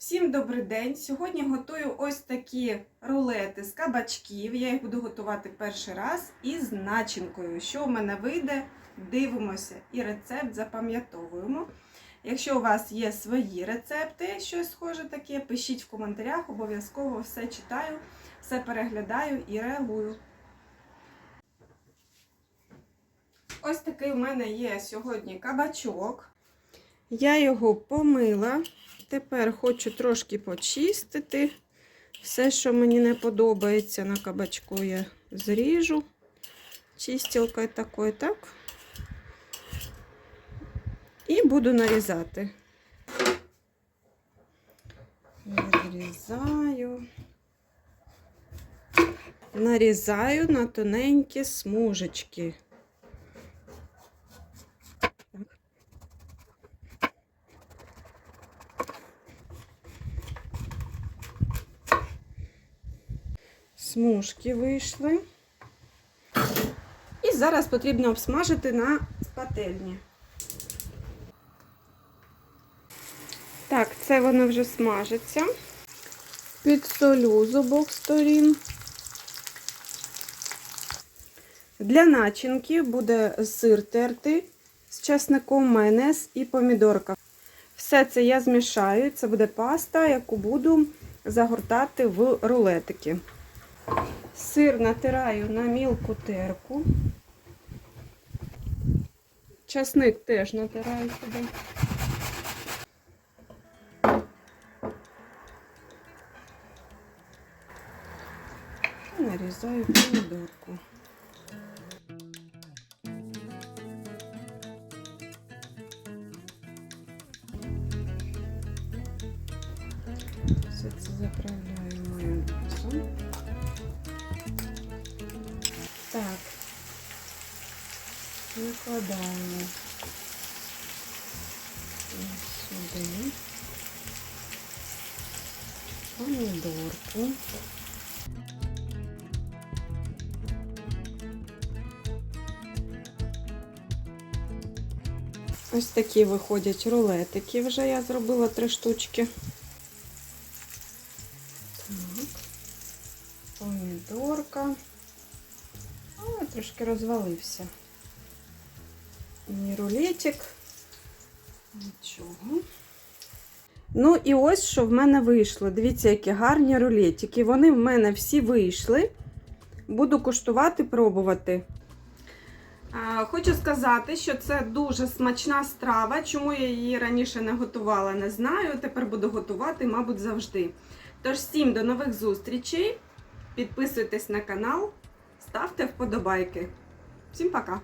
Всім добрий день! Сьогодні готую ось такі рулети з кабачків. Я їх буду готувати перший раз із начинкою. Що в мене вийде, дивимося і рецепт запам'ятовуємо. Якщо у вас є свої рецепти, щось схоже таке, пишіть в коментарях, обов'язково все читаю, все переглядаю і реагую. Ось такий у мене є сьогодні кабачок. Я його помила. Тепер хочу трошки почистити. Все, що мені не подобається на кабачку, я зріжу чистілкою такою, так? І буду нарізати. Нарізаю. Нарізаю на тоненькі смужечки. Смужки вийшли. І зараз потрібно обсмажити на пательні. Так, це воно вже смажиться. Підсолю з обох сторін. Для начинки буде сир тертий з чесником, майонез і помідорка. Все це я змішаю. Це буде паста, яку буду загортати в рулетики. Сир натираю на мілку терку. Часник теж натираю сюди. І нарізаю помідорку. Все це заправляю майонезом. Так, накладаємо сюди помідорку. Ось такі виходять рулетики. Вже я зробила три штучки. Так, помідорка. О, трошки розвалився. І рулетик. Нічого. Ну, і ось що в мене вийшло. Дивіться, які гарні рулетики. Вони в мене всі вийшли. Буду куштувати, пробувати. Хочу сказати, що це дуже смачна страва. Чому я її раніше не готувала, не знаю. Тепер буду готувати, мабуть, завжди. Тож, всім до нових зустрічей. Підписуйтесь на канал, ставте вподобайки. Всім пока!